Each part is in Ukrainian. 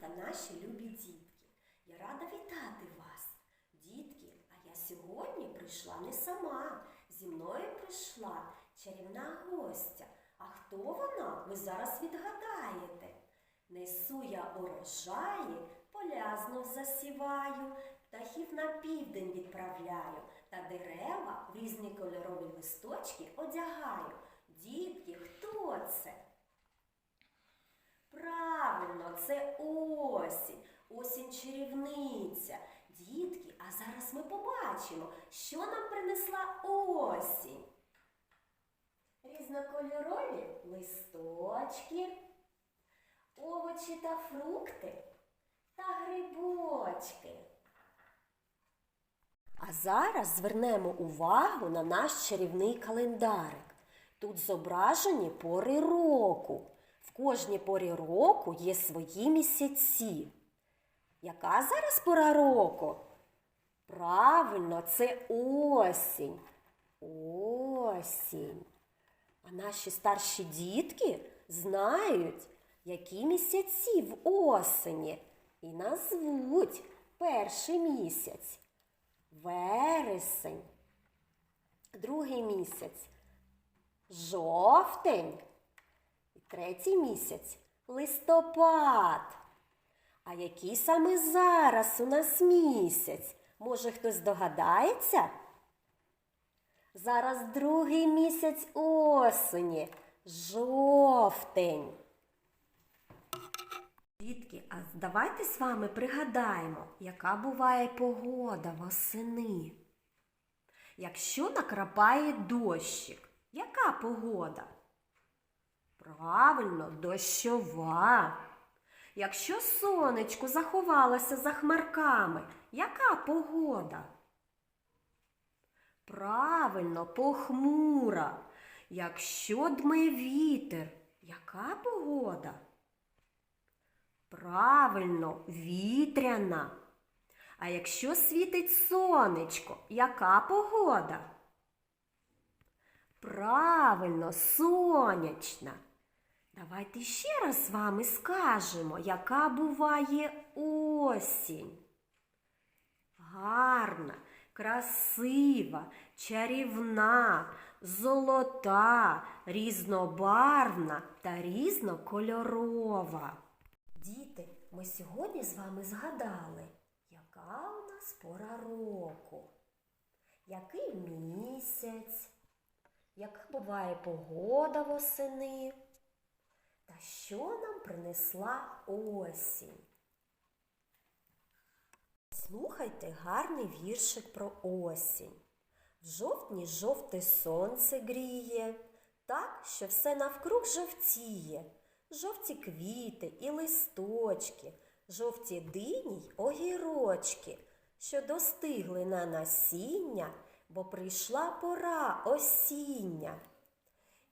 та наші любі дітки. Я рада вітати вас. Дітки, а я сьогодні прийшла не сама. Зі мною прийшла чарівна гостя. А хто вона? Ви зараз відгадаєте. Несу я урожаї, поля знов засіваю, птахів на південь відправляю, та дерева в різні кольорові листочки одягаю. Дітки, хто це? Це осінь, осінь чарівниця. Дітки, а зараз ми побачимо, що нам принесла осінь. Різнокольорові листочки, овочі та фрукти та грибочки. А зараз звернемо увагу на наш чарівний календарик. Тут зображені пори року. В кожній порі року є свої місяці. Яка зараз пора року? Правильно, це осінь. Осінь. А наші старші дітки знають, які місяці в осені, і назвуть перший місяць вересень, другий місяць жовтень, третій місяць листопад. А який саме зараз у нас місяць? Може, хтось здогадається? Зараз другий місяць осені, жовтень. Дітки, а давайте з вами пригадаємо, яка буває погода восени. Якщо накрапає дощик, яка погода? Правильно, дощова. Якщо сонечко заховалося за хмарками, яка погода? Правильно, похмура. Якщо дме вітер, яка погода? Правильно, вітряна. А якщо світить сонечко, яка погода? Правильно, сонячна. Давайте ще раз з вами скажемо, яка буває осінь. Гарна, красива, чарівна, золота, різнобарвна та різнокольорова. Діти, ми сьогодні з вами згадали, яка у нас пора року, який місяць, яка буває погода восени, та що нам принесла осінь. Слухайте гарний віршик про осінь. В жовтні жовте сонце гріє, так, що все навкруг жовтіє. Жовті квіти і листочки, жовті дині й огірочки, що достигли на насіння, бо прийшла пора осіння.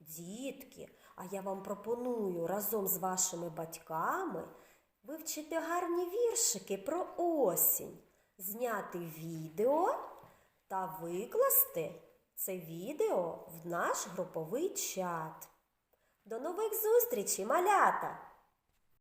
Дітки, а я вам пропоную разом з вашими батьками вивчити гарні віршики про осінь, зняти відео та викласти це відео в наш груповий чат. До нових зустрічей, малята!